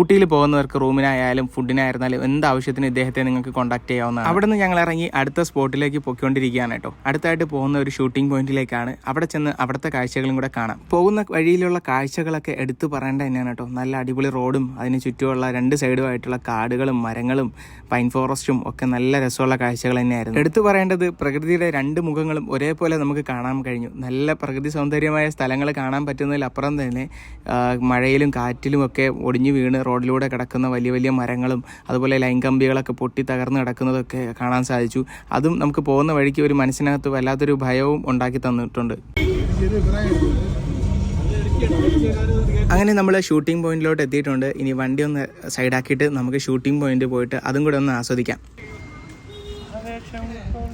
ഊട്ടിയിൽ പോകുന്നവർക്ക് റൂമിനായാലും ഫുഡിനായിരുന്നാലും എന്ത് ആവശ്യത്തിന് ഇദ്ദേഹത്തെ നിങ്ങൾക്ക് കോൺടാക്ട് ചെയ്യാവുന്നതാണ്. അവിടെ നിന്ന് ഞങ്ങൾ ഇറങ്ങി അടുത്ത സ്പോട്ടിലേക്ക് പൊയ്ക്കൊണ്ടിരിക്കുകയാണ് കേട്ടോ. അടുത്തായിട്ട് പോകുന്ന ഒരു ഷൂട്ടിംഗ് പോയിന്റിലേക്കാണ് അവിടെ ചെന്ന് അവിടുത്തെ കാഴ്ചകളും കൂടെ കാണാം. പോകുന്ന വഴിയിലുള്ള കാഴ്ചകളൊക്കെ എടുത്തു പറയേണ്ട തന്നെയാണ് കേട്ടോ. നല്ല അടിപൊളി റോഡും അതിന് ചുറ്റുമുള്ള രണ്ട് സൈഡുമായിട്ടുള്ള കാടുകളും മരങ്ങളും പൈൻ ഫോറസ്റ്റും ഒക്കെ നല്ല രസമുള്ള കാഴ്ചകൾ തന്നെയായിരുന്നു. എടുത്തു പറയേണ്ടത് പ്രകൃതിയുടെ രണ്ട് മുഖങ്ങളും ഒരേപോലെ നമുക്ക് കാണാൻ കഴിഞ്ഞു. നല്ല പ്രകൃതി സൗന്ദര്യമായ സ്ഥലങ്ങൾ കാണാൻ പറ്റുന്നതിൽ അപ്പുറം തന്നെ മഴയിലും കാറ്റിലും ഒക്കെ ഒടിഞ്ഞു വീണ് റോഡിലൂടെ കിടക്കുന്ന വലിയ വലിയ മരങ്ങളും അതുപോലെ ലൈൻ കമ്പികളൊക്കെ പൊട്ടി തകർന്ന് കിടക്കുന്നതൊക്കെ കാണാൻ സാധിച്ചു. അതും നമുക്ക് പോകുന്ന വഴിക്ക് ഒരു മനസ്സിനകത്ത് വല്ലാത്തൊരു ഭയവും ഉണ്ടാക്കി തന്നിട്ടുണ്ട്. അങ്ങനെ നമ്മൾ ഷൂട്ടിംഗ് പോയിന്റിലോട്ട് എത്തിയിട്ടുണ്ട്. ഇനി വണ്ടി ഒന്ന് സൈഡാക്കിയിട്ട് നമുക്ക് ഷൂട്ടിംഗ് പോയിന്റ് പോയിട്ട് അതും കൂടെ ഒന്ന് ആസ്വദിക്കാം.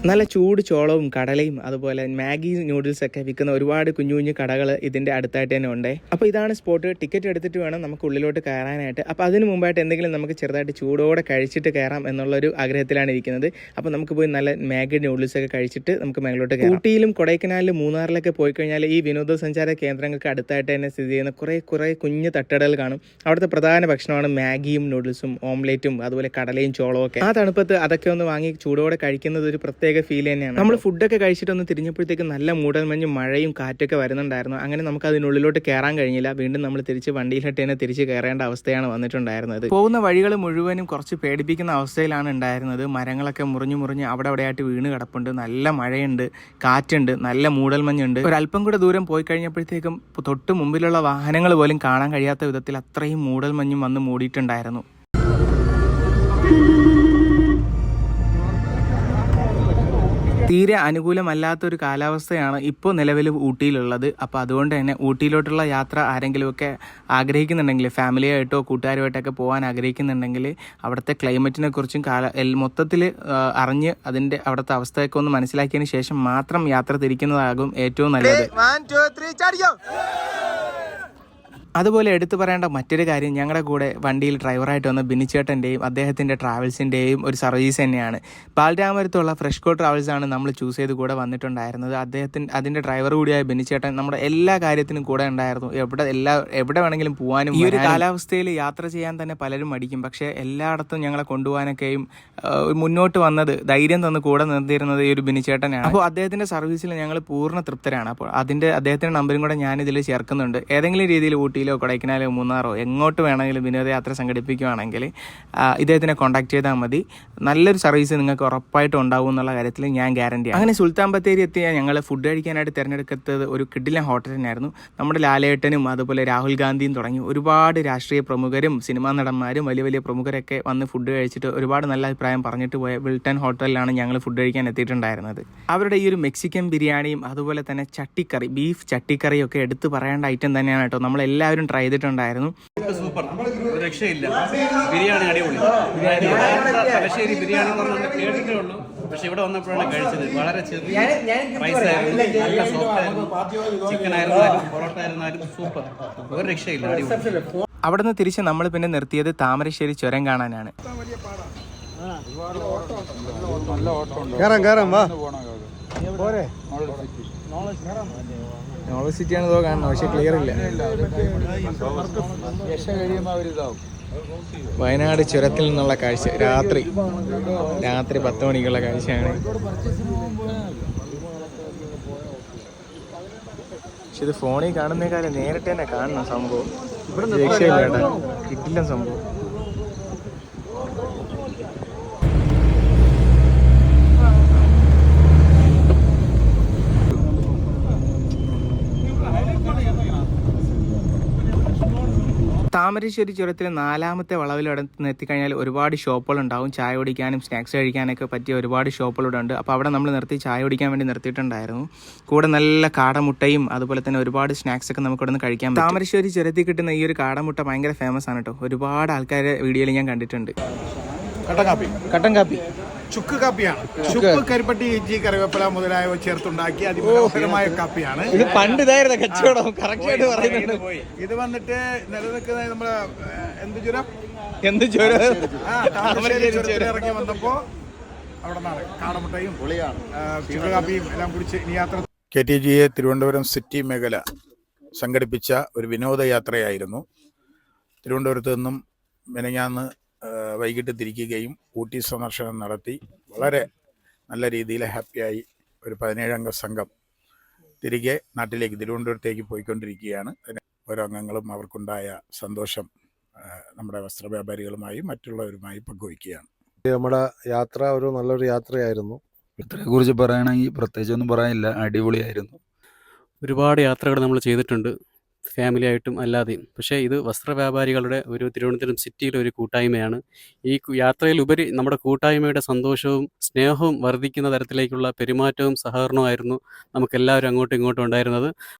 നല്ല ചൂട് ചോളവും കടലയും അതുപോലെ മാഗി നൂഡിൽസ് ഒക്കെ വിൽക്കുന്ന ഒരുപാട് കുഞ്ഞു കുഞ്ഞു കടകൾ ഇതിന്റെ അടുത്തായിട്ട് തന്നെ ഉണ്ട്. അപ്പോൾ ഇതാണ് സ്പോട്ട്. ടിക്കറ്റ് എടുത്തിട്ട് വേണം നമുക്ക് ഉള്ളിലോട്ട് കയറാനായിട്ട്. അപ്പോൾ അതിന് മുമ്പായിട്ട് എന്തെങ്കിലും നമുക്ക് ചെറുതായിട്ട് ചൂടോടെ കഴിച്ചിട്ട് കയറാം എന്നുള്ളൊരു ആഗ്രഹത്തിലാണ് ഇരിക്കുന്നത്. അപ്പോൾ നമുക്ക് പോയി നല്ല മാഗി നൂഡിൽസ് ഒക്കെ കഴിച്ചിട്ട് നമുക്ക് മേലോട്ട് കയറാം. ഊട്ടിയിലും കൊടൈക്കനാലിലും മൂന്നാറിലൊക്കെ പോയി കഴിഞ്ഞാൽ ഈ വിനോദസഞ്ചാര കേന്ദ്രങ്ങൾക്ക് അടുത്തായിട്ട് തന്നെ സ്ഥിതി ചെയ്യുന്ന കുറേ കുറേ കുഞ്ഞു തട്ടടകൾ കാണും. അവിടുത്തെ പ്രധാന ഭക്ഷണമാണ് മാഗിയും നൂഡിൽസും ഓംലേറ്റും അതുപോലെ കടലയും ചോളവും ഒക്കെ. ആ തണുപ്പത്ത് അതൊക്കെ ഒന്ന് വാങ്ങി ചൂടോടെ കഴിക്കുന്നത് ഒരു പ്രത്യേക ഫീൽ തന്നെയാണ് നമ്മൾ ഫുഡൊക്കെ കഴിച്ചിട്ട് ഒന്ന് തിരിഞ്ഞപ്പോഴത്തേക്ക് നല്ല മൂടൽമഞ്ഞ് മഴയും കാറ്റൊക്കെ വരുന്നുണ്ടായിരുന്നു. അങ്ങനെ നമുക്ക് അതിനുള്ളിലോട്ട് കയറാൻ കഴിഞ്ഞില്ല. വീണ്ടും നമ്മൾ തിരിച്ച് വണ്ടിയിലിട്ട് തന്നെ തിരിച്ച് കയറേണ്ട അവസ്ഥയാണ് വന്നിട്ടുണ്ടായിരുന്നത്. പോകുന്ന വഴികൾ മുഴുവനും കുറച്ച് പേടിപ്പിക്കുന്ന അവസ്ഥയിലാണ് ഉണ്ടായിരുന്നത്. മരങ്ങളൊക്കെ മുറിഞ്ഞു മുറിഞ്ഞ് അവിടെ അവിടെയായിട്ട് വീണ് കിടപ്പുണ്ട്. നല്ല മഴയുണ്ട് കാറ്റുണ്ട് നല്ല മൂടൽമഞ്ഞുണ്ട് ഒരല്പം കൂടെ ദൂരം പോയി കഴിഞ്ഞപ്പോഴത്തേക്കും തൊട്ട് മുമ്പിലുള്ള വാഹനങ്ങൾ പോലും കാണാൻ കഴിയാത്ത വിധത്തിൽ അത്രയും മൂടൽമഞ്ഞും വന്ന് മൂടിയിട്ടുണ്ടായിരുന്നു. തീരെ അനുകൂലമല്ലാത്തൊരു കാലാവസ്ഥയാണ് ഇപ്പോൾ നിലവിൽ ഊട്ടിയിലുള്ളത്. അപ്പോൾ അതുകൊണ്ട് തന്നെ ഊട്ടിയിലോട്ടുള്ള യാത്ര ആരെങ്കിലുമൊക്കെ ആഗ്രഹിക്കുന്നുണ്ടെങ്കിൽ ഫാമിലിയായിട്ടോ കൂട്ടുകാരുമായിട്ടൊക്കെ പോകാൻ ആഗ്രഹിക്കുന്നുണ്ടെങ്കിൽ അവിടുത്തെ ക്ലൈമറ്റിനെ കുറിച്ചും കാല മൊത്തത്തിൽ അറിഞ്ഞ് അതിന്റെ അവിടുത്തെ അവസ്ഥയൊക്കെ ഒന്ന് മനസ്സിലാക്കിയതിന് ശേഷം മാത്രം യാത്ര തിരിക്കുന്നതാകും ഏറ്റവും നല്ലത്. അതുപോലെ എടുത്തു പറയേണ്ട മറ്റൊരു കാര്യം ഞങ്ങളുടെ കൂടെ വണ്ടിയിൽ ഡ്രൈവറായിട്ട് വന്ന ബിനിച്ചേട്ടന്റെയും അദ്ദേഹത്തിന്റെ ട്രാവൽസിന്റെയും ഒരു സർവീസ് തന്നെയാണ്. പാൽരാമരത്തുള്ള ഫ്രഷ് കോ ട്രാവൽസ് ആണ് നമ്മൾ ചൂസ് ചെയ്ത് കൂടെ വന്നിട്ടുണ്ടായിരുന്നത്. അദ്ദേഹത്തിന്റെ അതിന്റെ ഡ്രൈവർ കൂടിയായ ബിനിച്ചേട്ടൻ നമ്മുടെ എല്ലാ കാര്യത്തിനും കൂടെ ഉണ്ടായിരുന്നു. എവിടെ എല്ലാ എവിടെ വേണമെങ്കിലും പോകാനും ഈ ഒരു കാലാവസ്ഥയിൽ യാത്ര ചെയ്യാൻ തന്നെ പലരും മടിക്കും. പക്ഷേ എല്ലായിടത്തും ഞങ്ങളെ കൊണ്ടുപോകാനൊക്കെയും മുന്നോട്ട് വന്നത് ധൈര്യം തന്ന് കൂടെ നിർത്തിയിരുന്നത് ഈ ഒരു ബിനിച്ചേട്ടനാണ്. അപ്പോൾ അദ്ദേഹത്തിന്റെ സർവീസിൽ ഞങ്ങൾ പൂർണ തൃപ്തരാണ്. അപ്പോൾ അതിന്റെ അദ്ദേഹത്തിന്റെ നമ്പറും കൂടെ ഞാനിതിൽ ചേർക്കുന്നുണ്ട്. ഏതെങ്കിലും രീതിയിൽ ഊട്ടിയിലോ കൊടൈക്കനാലോ മൂന്നാറോ എങ്ങോട്ട് വേണമെങ്കിലും വിനോദയാത്ര സംഘടിപ്പിക്കുകയാണെങ്കിൽ ഇദ്ദേഹത്തിനെ കോൺടാക്ട് ചെയ്താൽ മതി. നല്ലൊരു സർവീസ് നിങ്ങൾക്ക് ഉറപ്പായിട്ട് ഉണ്ടാവും എന്നുള്ള കാര്യത്തിൽ ഞാൻ ഗ്യാരണ്ടി അങ്ങനെ സുൽത്താൻ ബത്തേരി എത്തിയ ഞങ്ങൾ ഫുഡ് കഴിക്കാനായിട്ട് തിരഞ്ഞെടുക്കത്തത് ഒരു കിഡിലൻ ഹോട്ടൽ തന്നെയായിരുന്നു. നമ്മുടെ ലാലേട്ടനും അതുപോലെ രാഹുൽ ഗാന്ധിയും തുടങ്ങി ഒരുപാട് രാഷ്ട്രീയ പ്രമുഖരും സിനിമാ നടന്മാരും വലിയ വലിയ പ്രമുഖരൊക്കെ വന്ന് ഫുഡ് കഴിച്ചിട്ട് ഒരുപാട് നല്ല അഭിപ്രായം പറഞ്ഞിട്ട് പോയ വിൽട്ടൺ ഹോട്ടലിലാണ് ഞങ്ങൾ ഫുഡ് കഴിക്കാൻ എത്തിയിട്ടുണ്ടായിരുന്നത്. അവരുടെ ഈ ഒരു മെക്സിക്കൻ ബിരിയാണിയും അതുപോലെ തന്നെ ചട്ടിക്കറി ബീഫ് ചട്ടിക്കറിയും ഒക്കെ എടുത്ത് പറയേണ്ട ഐറ്റം തന്നെയാണ് കേട്ടോ. നമ്മൾ എല്ലാവരും ട്രൈ ചെയ്തിട്ടുണ്ടായിരുന്നു. സൂപ്പർ. ഒരു രക്ഷയില്ല. ബിരിയാണി അടിപൊളി. ബിരിയാണി തലശ്ശേരി ബിരിയാണി എന്ന് പറഞ്ഞാൽ കേട്ടിട്ടേ ഉള്ളൂ. പക്ഷെ ഇവിടെ വന്നപ്പോഴാണ് കഴിച്ചത്. വളരെ ചെറിയ പ്രൈസ് ആയിരുന്നു. നല്ല സോഫ്റ്റ് ആയിരുന്നു. ചിക്കൻ ആയിരുന്നാലും പൊറോട്ട ആയിരുന്നാലും സൂപ്പർ. ഒരു രക്ഷയില്ല. അടിപൊളി. അവിടുന്ന് തിരിച്ച് നമ്മൾ പിന്നെ നിർത്തിയത് താമരശ്ശേരി ചുരം കാണാനാണ്. നല്ല ഓട്ടോ കേറാം കേറാം വാ. നോളജ് സിറ്റി ഇതോ കാണുന്നത് പക്ഷെ ക്ലിയർ ഇല്ല. വയനാട് ചുരത്തിൽ നിന്നുള്ള കാഴ്ച രാത്രി. രാത്രി പത്ത് മണിക്കുള്ള കാഴ്ചയാണ്. പക്ഷെ ഇത് ഫോണിൽ കാണുന്നേക്കാളും നേരിട്ട് തന്നെ കാണണം സംഭവം. രക്ഷയില്ല കേട്ടോ. കിട്ടില്ല സംഭവം. താമരശ്ശേരി ചുരത്തിൽ നാലാമത്തെ വളവിലവിടെ എത്തിക്കഴിഞ്ഞാൽ ഒരുപാട് ഷോപ്പുകൾ ഉണ്ടാവും. ചായ കുടിക്കാനും സ്നാക്സ് കഴിക്കാനൊക്കെ പറ്റിയ ഒരുപാട് ഷോപ്പുകൾ ഉണ്ട്. അപ്പോൾ അവിടെ നമ്മൾ നിർത്തി ചായ കുടിക്കാൻ വേണ്ടി നിർത്തിയിട്ടുണ്ടായിരുന്നു. കൂടെ നല്ല കാടമുട്ടയും അതുപോലെ തന്നെ ഒരുപാട് സ്നാക്സ് ഒക്കെ നമുക്ക് ഇവിടെ നിന്ന് കഴിക്കാൻ പറ്റും. താമരശ്ശേരി ചുരത്തിൽ കിട്ടുന്ന ഈ ഒരു കാടമുട്ട ഭയങ്കര ഫേമസ് ആണ് കേട്ടോ. ഒരുപാട് ആൾക്കാരെ വീഡിയോയിൽ ഞാൻ കണ്ടിട്ടുണ്ട്. കട്ടൻ കാപ്പി. കട്ടൻ കാപ്പി. ചുക്ക് കാപ്പിയാണ്. ചുക്ക്. കരിപ്പട്ടി ഇഞ്ചി കറിവേപ്പില മുതലായവ ചേർത്തുണ്ടാക്കി അതിമനോഹരമായ കാപ്പിയാണ്. ഇത് പണ്ട് ഇതായിരുന്നു കച്ചവടം. കറക്റ്റ് ആയിട്ട് പറയുന്നുണ്ട്. ഇത് വന്നിട്ട് നിലനിൽക്കുന്ന നമ്മളെ എന്ത് ചുരം എന്ത് ചുരം ഇറങ്ങി വന്നപ്പോ അവിടെ നിന്നാണ് കാടമുട്ടയും ചുക്ക് കാപ്പിയും എല്ലാം കുടിച്ച് ഇനി യാത്ര കെ ടി ജിയെ തിരുവനന്തപുരം സിറ്റി മേഖല സംഘടിപ്പിച്ച ഒരു വിനോദയാത്രയായിരുന്നു. തിരുവനന്തപുരത്ത് നിന്നും മെനങ്ങാന്ന് വൈകിട്ട് തിരിക്കുകയും ഊട്ടി സന്ദർശനം നടത്തി. വളരെ നല്ല രീതിയിൽ ഹാപ്പിയായി ഒരു പതിനേഴംഗ സംഘം തിരികെ നാട്ടിലേക്ക് തിരുവനന്തപുരത്തേക്ക് പോയിക്കൊണ്ടിരിക്കുകയാണ്. അതിന് ഓരോ അംഗങ്ങളും അവർക്കുണ്ടായ സന്തോഷം നമ്മുടെ നമ്മുടെ വസ്ത്രവ്യാപാരികളുമായും മറ്റുള്ളവരുമായി പങ്കുവയ്ക്കുകയാണ്. നമ്മുടെ യാത്ര ഒരു നല്ലൊരു യാത്രയായിരുന്നു. ഇത്രയെ കുറിച്ച് പറയുകയാണെങ്കിൽ പ്രത്യേകിച്ചൊന്നും പറയാനില്ല. അടിപൊളിയായിരുന്നു. ഒരുപാട് യാത്രകൾ നമ്മൾ ചെയ്തിട്ടുണ്ട്. ഫാമിലി ആയിട്ടും അല്ലാതെയും. പക്ഷേ ഇത് വസ്ത്ര വ്യാപാരികളുടെ ഒരു തിരുവനന്തപുരം സിറ്റിയിലെ ഒരു കൂട്ടായ്മയാണ്. ഈ യാത്രയിലുപരി നമ്മുടെ കൂട്ടായ്മയുടെ സന്തോഷവും സ്നേഹവും വർദ്ധിക്കുന്ന തരത്തിലേക്കുള്ള പെരുമാറ്റവും സഹകരണവും ആയിരുന്നു നമുക്കെല്ലാവരും അങ്ങോട്ടും ഇങ്ങോട്ടും ഉണ്ടായിരുന്നത്.